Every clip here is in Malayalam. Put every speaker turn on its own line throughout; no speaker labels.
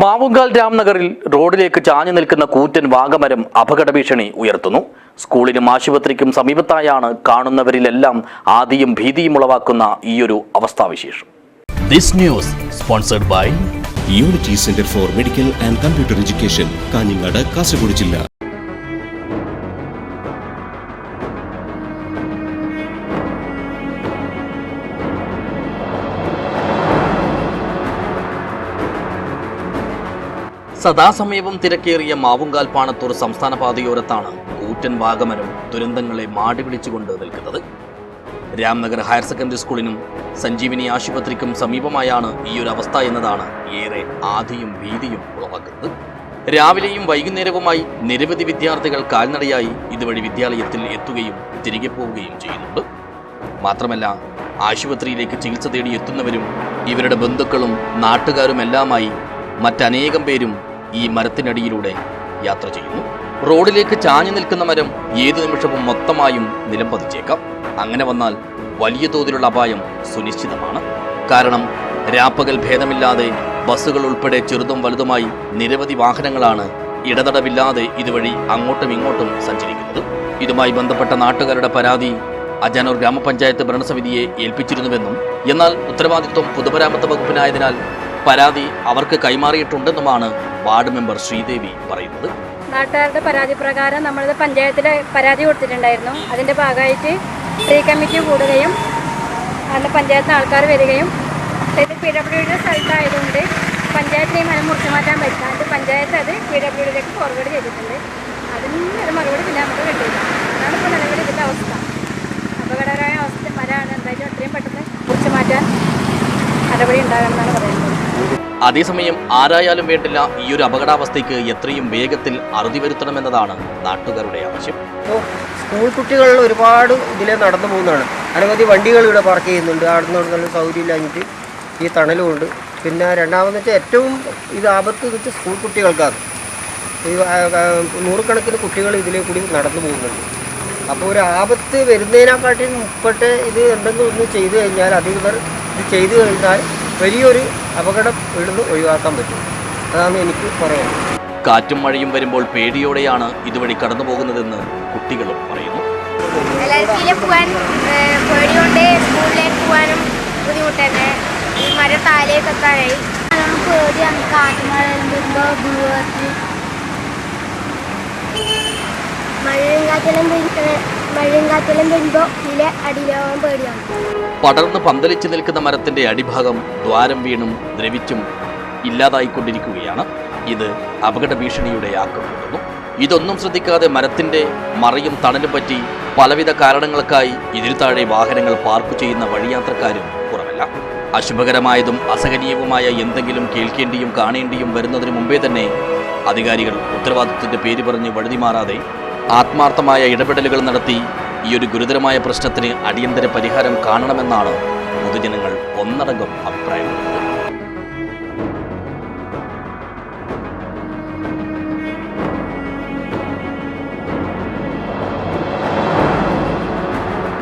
മാവുങ്കാൽ രാംനഗറിൽ റോഡിലേക്ക് ചാഞ്ഞു നിൽക്കുന്ന കൂറ്റൻ വാഗമരം അപകട ഭീഷണി ഉയർത്തുന്നു. സ്കൂളിനും ആശുപത്രിക്കും സമീപത്തായാണ് കാണുന്നവരിലെല്ലാം ആദിയും ഭീതിയും ഉളവാക്കുന്ന ഈയൊരു അവസ്ഥാവിശേഷം.
This news sponsored by
unity centre for medical and computer education Kanhangad Kasaragod ജില്ല
സദാസമയവും തിരക്കേറിയ മാവുങ്കാൽ പാണത്തൂർ സംസ്ഥാന പാതയോരത്താണ് കൂറ്റൻ വാഗമനും ദുരന്തങ്ങളെ മാടി പിടിച്ചുകൊണ്ട് നിൽക്കുന്നത്. രാംനഗർ ഹയർ സെക്കൻഡറി സ്കൂളിനും സഞ്ജീവിനി ആശുപത്രിക്കും സമീപമായാണ് ഈ ഒരു അവസ്ഥ എന്നതാണ് ഏറെ ആധിയും ഭീതിയും ഉളവാക്കുന്നത്. രാവിലെയും വൈകുന്നേരവുമായി നിരവധി വിദ്യാർത്ഥികൾ കാൽനടയായി ഇതുവഴി വിദ്യാലയത്തിൽ എത്തുകയും തിരികെ പോവുകയും ചെയ്യുന്നുണ്ട്. മാത്രമല്ല ആശുപത്രിയിലേക്ക് ചികിത്സ തേടി എത്തുന്നവരും ഇവരുടെ ബന്ധുക്കളും നാട്ടുകാരുമെല്ലാമായി മറ്റനേകം പേരും ഈ മരത്തിനടിയിലൂടെ യാത്ര ചെയ്യുന്നു. റോഡിലേക്ക് ചാഞ്ഞു നിൽക്കുന്ന മരം ഏതു നിമിഷവും മൊത്തമായും നിലം പതിച്ചേക്കാം അങ്ങനെ വന്നാൽ വലിയ തോതിലുള്ള അപായം സുനിശ്ചിതമാണ്. കാരണം രാപ്പകൽ ഭേദമില്ലാതെ ബസ്സുകൾ ഉൾപ്പെടെ ചെറുതും വലുതുമായി നിരവധി വാഹനങ്ങളാണ് ഇടതടവില്ലാതെ ഇതുവഴി അങ്ങോട്ടും ഇങ്ങോട്ടും സഞ്ചരിക്കുന്നത്. ഇതുമായി ബന്ധപ്പെട്ട നാട്ടുകാരുടെ പരാതി അജാനൂർ ഗ്രാമപഞ്ചായത്ത് ഭരണസമിതിയെ ഏൽപ്പിച്ചിരുന്നുവെന്നും എന്നാൽ ഉത്തരവാദിത്വം പൊതുമരാമത്ത് വകുപ്പിനായതിനാൽ പരാതി അവർക്ക് കൈമാറിയിട്ടുണ്ടെന്നുമാണ് വാർഡ് മെമ്പർ ശ്രീദേവി പറയുന്നത്.
നാട്ടുകാരുടെ പരാതി പ്രകാരം നമ്മളിത് പഞ്ചായത്തിൽ പരാതി കൊടുത്തിട്ടുണ്ടായിരുന്നു. അതിന്റെ ഭാഗമായിട്ട് പ്രീ കമ്മിറ്റി കൂടുകയും അന്ന് പഞ്ചായത്തിന് ആൾക്കാർ വരികയും ഇത് പി ഡബ്ല്യുഡിയുടെ സ്ഥലത്തായതുകൊണ്ട് പഞ്ചായത്തിന് മരം മുറിച്ചു മാറ്റാൻ പറ്റില്ല അത് പഞ്ചായത്ത് അത് പി ഡബ്ല്യുഡിയിലേക്ക് ഫോർവേഡ് ചെയ്തിട്ടുണ്ട്. അതിന് ഒരു മറുപടി പിന്നെ നമുക്ക് കിട്ടിയില്ല. അതാണ് ഇപ്പോൾ നിലവിൽ ഇതിന്റെ അവസ്ഥ. അപകടകരമായ അവസ്ഥ മരമാണ് എന്തായാലും എത്രയും പെട്ടെന്ന് മുറിച്ചു മാറ്റാൻ നടപടി ഉണ്ടാകണമെന്നാണ് പറയുന്നത്.
അതേസമയം ആരായാലും വേണ്ടില്ല ഈ ഒരു അപകടാവസ്ഥയ്ക്ക് എത്രയും വേഗത്തിൽ അറുതി വരുത്തണമെന്നതാണ് നാട്ടുകാരുടെ ആവശ്യം.
സ്കൂൾ കുട്ടികൾ ഒരുപാട് ഇതിലെ നടന്നു പോകുന്നതാണ്. അനവധി വണ്ടികൾ ഇവിടെ പാർക്ക് ചെയ്യുന്നുണ്ട്. അവിടുന്ന് ഇവിടുന്ന് സൗകര്യമില്ലാഞ്ഞിട്ട് ഈ തണലുമുണ്ട് പിന്നെ രണ്ടാമെന്ന് വെച്ചാൽ ഏറ്റവും ഇത് ആപത്ത് വെച്ച് സ്കൂൾ കുട്ടികൾക്കാണ്. ഈ നൂറുകണക്കിന് കുട്ടികൾ ഇതിലേ കൂടി നടന്നു പോകുന്നുണ്ട്. അപ്പോൾ ഒരു ആപത്ത് വരുന്നതിനെക്കാട്ടിൽ മുപ്പട്ട് ഇത് എന്തെങ്കിലും ഒന്ന് ചെയ്തു കഴിഞ്ഞാൽ അധികൃതർ ഇത് ചെയ്തു കഴിഞ്ഞാൽ വലിയൊരു അപകടം ഇവിടുന്ന് ഒഴിവാക്കാൻ പറ്റും. അതാണ് എനിക്ക് പറയാനുള്ളത്.
കാറ്റും മഴയും വരുമ്പോൾ പേടിയോടെയാണ് ഇതുവഴി കടന്നു പോകുന്നതെന്ന് കുട്ടികളും പറയുന്നു
എല്ലാവർക്കും പോകാൻ ഏഹ്, പേടിയുണ്ട് സ്കൂളിലേക്ക് പോകാനും ബുദ്ധിമുട്ട് തന്നെ ഈ മരം താലേക്ക് എത്താനായി പേടിയാണ്. കാറ്റുമഴ വരുമ്പോൾ മഴയും കാറ്റെല്ലാം
പടർന്ന് പന്തലിച്ചു നിൽക്കുന്ന മരത്തിന്റെ അടിഭാഗം ദ്വാരം വീണും ദ്രവിച്ചും ഇല്ലാതായിക്കൊണ്ടിരിക്കുകയാണ്. ഇത് അപകട ഭീഷണിയുടെ ആക്കം ഇതൊന്നും ശ്രദ്ധിക്കാതെ മരത്തിന്റെ മറയും തണലും പറ്റി പലവിധ കാരണങ്ങൾക്കായി ഇതിനു താഴെ വാഹനങ്ങൾ പാർക്ക് ചെയ്യുന്ന വഴിയാത്രക്കാരും കുറവല്ല. അശുഭകരമായതും അസഹനീയവുമായ എന്തെങ്കിലും കേൾക്കേണ്ടിയും കാണേണ്ടിയും വരുന്നതിന് മുമ്പേ തന്നെ അധികാരികൾ ഉത്തരവാദിത്വത്തിന്റെ പേര് പറഞ്ഞ് വഴുതിമാറാതെ ആത്മാർത്ഥമായ ഇടപെടലുകൾ നടത്തി ഈ ഒരു ഗുരുതരമായ പ്രശ്നത്തിന് അടിയന്തര പരിഹാരം കാണണമെന്നാണ് പൊതുജനങ്ങൾ ഒന്നടങ്കം അഭിപ്രായപ്പെടുന്നത്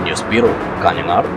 ന്യൂസ് ബ്യൂറോ കാഞ്ഞങ്ങാട്.